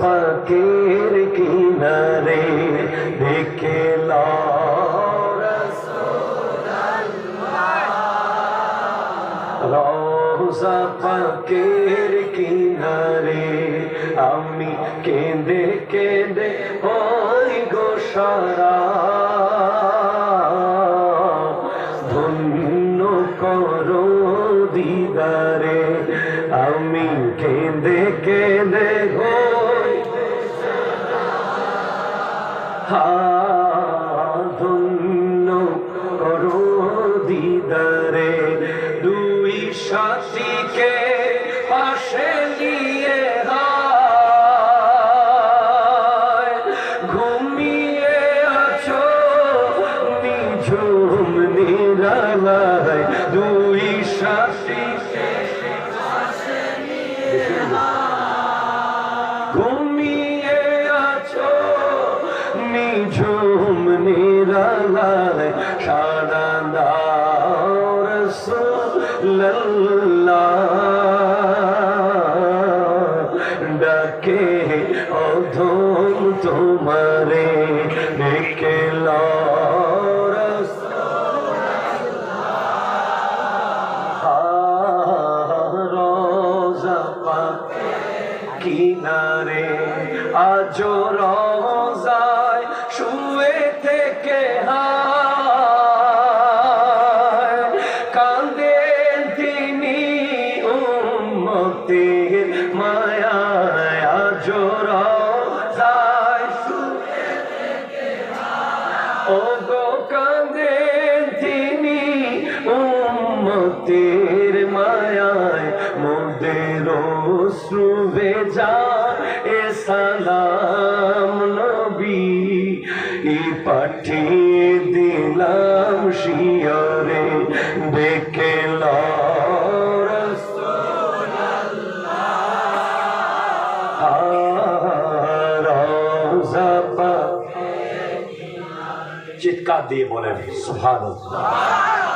পাকের কিনারে দেখে রোজা পাকের কিনারে আমি কেঁদে কেঁদে ওই গোসারা ধন্য করো দিদারে। আমি কেঁদে কেঁদে হই ধন্য করো দিদারে, দুই সাথীকে পাশে নিয়ে ঘুমিয়ে আছো, নিঝুম নিরালায়, দুই সাথীকে নিঝুম নিরালায় সারা ডাকে অধম তোমারে ডেকে কিনারে আজ রোজায় কান্দেন তিনি উম্মতের মায়ায় শুয়ে ও গো কান্দেন তিনি উম্মতের মায়ায় মোদের শ্রুবে যা এ সালাম নবী পাঠিয়ে দিলাম শিয়রে দেখে চিৎকার দিয়ে বলেন সুবহানাল্লাহ।